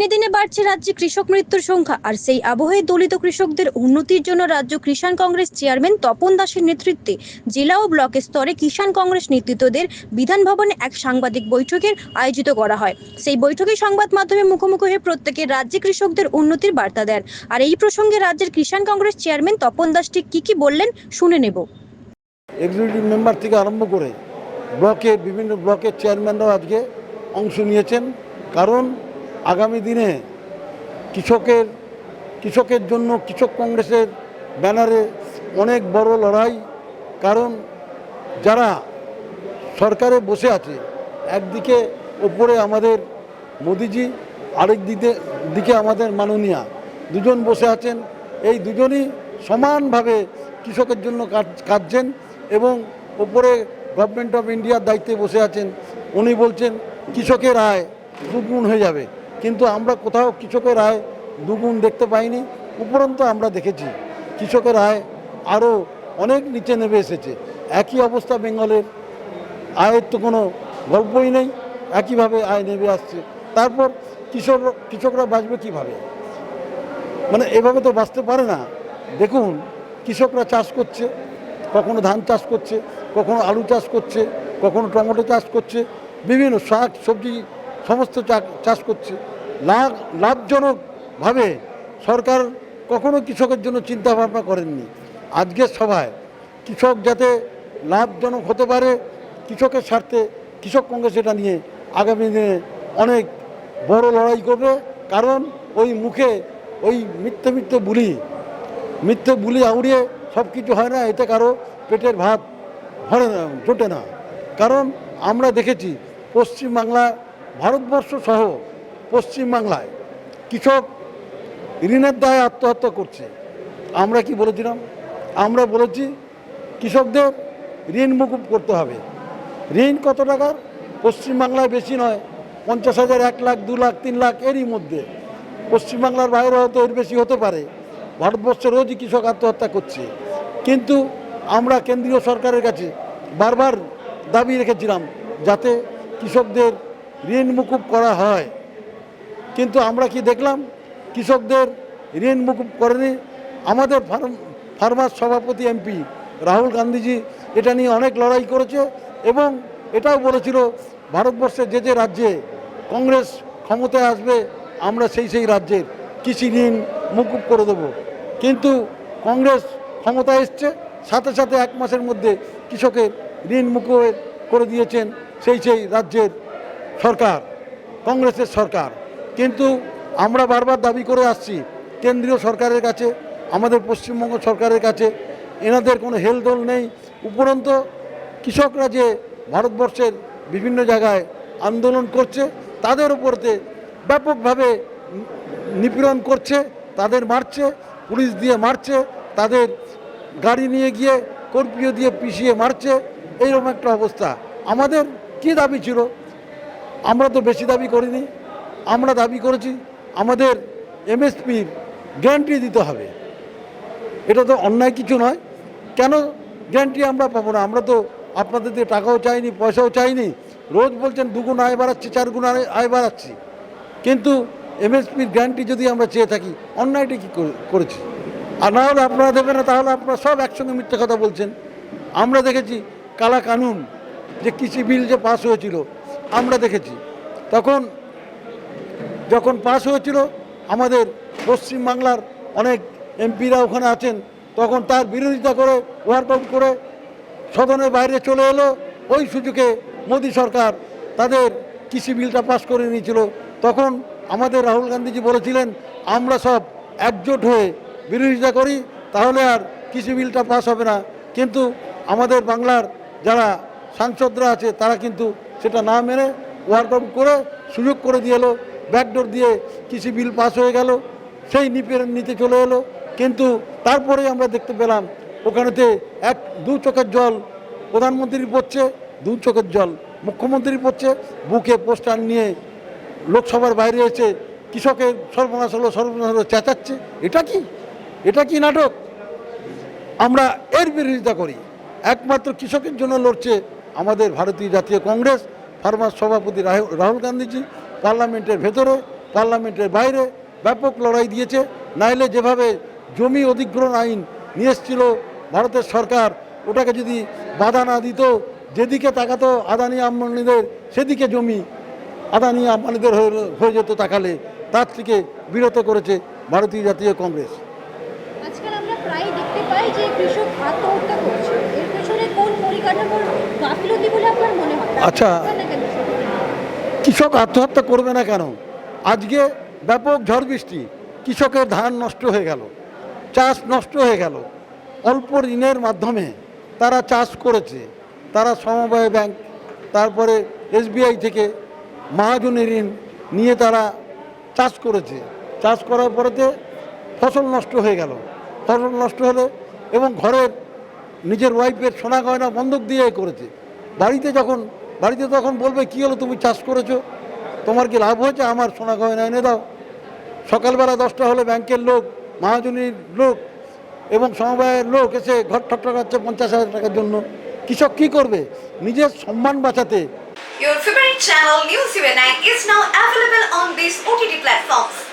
দিনে দিনে বাড়ছে রাজ্যে কৃষক মৃত্যুর সংখ্যা, আর সেই আবহে দলিত কৃষকদের উন্নতির জন্য রাজ্য কিষাণ কংগ্রেস চেয়ারম্যান তপন দাসের নেতৃত্বে জেলা ও ব্লক স্তরে কিষাণ কংগ্রেস নেতৃত্বদের বিধান ভবনে এক সাংবাদিক বৈঠকের আয়োজিত করা হয়। সেই বৈঠকে সংবাদ মাধ্যমে মুখোমুখি হয়ে প্রত্যেকে রাজ্যে কৃষকদের উন্নতির বার্তা দেন। আর এই প্রসঙ্গে রাজ্যের কিষাণ কংগ্রেস চেয়ারম্যান তপন দাস ঠিক কি কি বললেন শুনে নেব। এক্সিকিউটিভ মেম্বার থেকে আরম্ভ করে ব্লকের বিভিন্ন ব্লকের চেয়ারম্যানরাও আজকে অংশ নিয়েছেন। কারণ আগামী দিনে কৃষকের কৃষকের জন্য কৃষক কংগ্রেসের ব্যানারে অনেক বড় লড়াই। কারণ যারা সরকারে বসে আছে, একদিকে ওপরে আমাদের মোদিজি, আরেক দিকে দিকে আমাদের মাননীয়া। দুজন বসে আছেন, এই দুজনই সমানভাবে কৃষকের জন্য কাজ কাটছেন এবং ওপরে গভর্নমেন্ট অফ ইন্ডিয়ার দায়িত্বে বসে আছেন। উনি বলছেন, কৃষকের আয় দুগুণ হয়ে যাবে। কিন্তু আমরা কোথাও কৃষকের আয় দুগুণ দেখতে পাইনি, উপরন্তু আমরা দেখেছি কৃষকের আয় আরও অনেক নিচে নেমে এসেছে। একই অবস্থা বেঙ্গলের, আয়ের তো কোনো গল্পই নেই, একইভাবে আয় নেমে আসছে। তারপর কৃষক, কৃষকরা বাঁচবে কীভাবে? মানে এভাবে তো বাঁচতে পারে না। দেখুন, কৃষকরা চাষ করছে, কখনো ধান চাষ করছে, কখনো আলু চাষ করছে, কখনো টমেটো চাষ করছে, বিভিন্ন শাক, সবজি সমস্ত চাষ করছে। লাভ লাভজনকভাবে সরকার কখনো কৃষকের জন্য চিন্তা ভাবনা করেননি। আজকের সভায় কৃষক যাতে লাভজনক হতে পারে, কৃষকের স্বার্থে কৃষক কংগ্রেস এটা নিয়ে আগামী দিনে অনেক বড় লড়াই করবে। কারণ ওই মুখে ওই মিথ্যে মিথ্যে বুলি মিথ্যে বুলি আউড়িয়ে সব কিছু হয় না, এতে কারও পেটের ভাত ভরে না, জোটে না। কারণ আমরা দেখেছি, পশ্চিমবাংলা ভারতবর্ষ সহ পশ্চিমবাংলায় কৃষক ঋণের দায়ে আত্মহত্যা করছে। আমরা কি বলেছিলাম? আমরা বলেছি, কৃষকদের ঋণ মুকুব করতে হবে। ঋণ কত টাকার? পশ্চিমবাংলায় বেশি নয়, পঞ্চাশ হাজার, এক লাখ, দু লাখ, তিন লাখ এরই মধ্যে। পশ্চিমবাংলার বাইরে হয়তো এর বেশি হতে পারে। ভারতবর্ষে রোজই কৃষক আত্মহত্যা করছে। কিন্তু আমরা কেন্দ্রীয় সরকারের কাছে বারবার দাবি রেখেছিলাম যাতে কৃষকদের ঋণ মুকুব করা হয়। কিন্তু আমরা কি দেখলাম? কৃষকদের ঋণ মুকুব করেনি। আমাদের ফার্ম, ফার্মার সভাপতি এমপি রাহুল গান্ধীজি এটা নিয়ে অনেক লড়াই করেছে এবং এটাও বলেছিল, ভারতবর্ষের যে যে রাজ্যে কংগ্রেস ক্ষমতায় আসবে, আমরা সেই সেই রাজ্যের কৃষি ঋণ মুকুব করে দেব। কিন্তু কংগ্রেস ক্ষমতায় এসছে, সাথে সাথে এক মাসের মধ্যে কৃষকের ঋণ মুকুব করে দিয়েছেন সেই সেই রাজ্যের সরকার, কংগ্রেসের সরকার। কিন্তু আমরা বারবার দাবি করে আসছি, কেন্দ্রীয় সরকারের কাছে, আমাদের পশ্চিমবঙ্গ সরকারের কাছে, এনাদের কোনো হেলদোল নেই। উপরন্ত কৃষকরা যে ভারতবর্ষের বিভিন্ন জায়গায় আন্দোলন করছে, তাদের উপরতে ব্যাপকভাবে নিপীড়ন করছে, তাদের মারছে, পুলিশ দিয়ে মারছে, তাদের গাড়ি নিয়ে গিয়ে কর্পিও দিয়ে পিছিয়ে মারছে, এইরকম একটা অবস্থা। আমাদের কি দাবি ছিল? আমরা তো বেশি দাবি করিনি, আমরা দাবি করেছি, আমাদের এমএসপির গ্যারান্টি দিতে হবে। এটা তো অন্যায় কিছু নয়। কেন গ্যারান্টি আমরা পাবো না? আমরা তো আপনাদের দিয়ে টাকাও চাইনি, পয়সাও চাইনি। রোজ বলছেন দুগুণ আয় বাড়াচ্ছি চার গুণ আয় বাড়াচ্ছি। কিন্তু এমএসপির গ্যারান্টি যদি আমরা চেয়ে থাকি, অন্যায়টা কী করে- করেছি? আর না হলে আপনারা দেবেন না, তাহলে আপনারা সব একসঙ্গে মিথ্যে কথা বলছেন। আমরা দেখেছি কালা কানুন, যে কৃষি বিল যে পাস হয়েছিল আমরা দেখেছি। তখন যখন পাশ হয়েছিল আমাদের পশ্চিমবাংলার অনেক এমপিরা ওখানে আছেন, তখন তার বিরোধিতা করে ওয়ার্কআউট করে সদনের বাইরে চলে এলো। ওই সুযোগে মোদী সরকার তাদের কৃষি বিলটা পাশ করে নিয়েছিল। তখন আমাদের রাহুল গান্ধীজি বলেছিলেন, আমরা সব একজোট হয়ে বিরোধিতা করি, তাহলে আর কৃষি বিলটা পাস হবে না। কিন্তু আমাদের বাংলার যারা সাংসদরা আছে, তারা কিন্তু সেটা না মেনে ওয়ার্কআউট করে সুযোগ করে দিয়ে এলো, ব্যাকডোর দিয়ে কৃষি বিল পাস হয়ে গেল, সেই নিপের নিতে চলে এলো। কিন্তু তারপরে আমরা দেখতে পেলাম, ওখানেতে এক দু চোখের জল প্রধানমন্ত্রী পড়ছে, দু চোখের জল মুখ্যমন্ত্রী পড়ছে, বুকে পোস্টার নিয়ে লোকসভার বাইরে এসে কৃষকের সর্বনাশ হলো সর্বনাশ হলো, চেঁচাচ্ছে। এটা কি? এটা কি নাটক? আমরা এর বিরোধিতা করি। একমাত্র কৃষকের জন্য লড়ছে আমাদের ভারতীয় জাতীয় কংগ্রেস, ফার্মার সভাপতি রাহু- রাহুল গান্ধীজি, পার্লামেন্টের ভেতরে, পার্লামেন্টের বাইরে ব্যাপক লড়াই দিয়েছে। নাইলে যেভাবে জমি অধিগ্রহণ আইন নিয়ে এসেছিল ভারতের সরকার, ওটাকে যদি বাধা না দিত, যেদিকে তাকাতো আদানি আম্বানিদের, সেদিকে জমি আদানি আম্বানিদের হয়ে যেত তাকালে, তার থেকে বিরত করেছে ভারতীয় জাতীয় কংগ্রেস। আজকাল আমরা প্রায় দেখতে পাই যে কৃষক আত্মহত্যা করছে। পরিকাঠামোর গাফিলতি বলে আপনার মনে হয়? আচ্ছা। কৃষক আত্মহত্যা করবে না কেন? আজকে ব্যাপক ঝড় বৃষ্টি কৃষকের ধান নষ্ট হয়ে গেল চাষ নষ্ট হয়ে গেল। অল্প ঋণের মাধ্যমে তারা চাষ করেছে। তারা সমবায় ব্যাংক তারপরে এসবিআই থেকে মহাজনী ঋণ নিয়ে তারা চাষ করেছে। চাষ করার পরেতে ফসল নষ্ট হয়ে গেল। ফসল নষ্ট হলে এবং ঘরের নিজের ওয়াইফের সোনা গয়না বন্ধক দিয়ে করেছে। বাড়িতে যখন, বাড়িতে তখন বলবে, কী হলো, তুমি চাষ করেছ? তোমার কি লাভ হয়েছে? আমার সোনা গয়না এনে দাও। সকালবেলা দশটা হলে ব্যাংকের লোক, মহাজনীর লোক এবং সমবায়ের লোক এসে ঘর ঠকঠকাচ্ছে পঞ্চাশ হাজার টাকার জন্য। কৃষক কী করবে? নিজের সম্মান বাঁচাতে। Your favorite channel, News UNI is now available on these OTT platforms.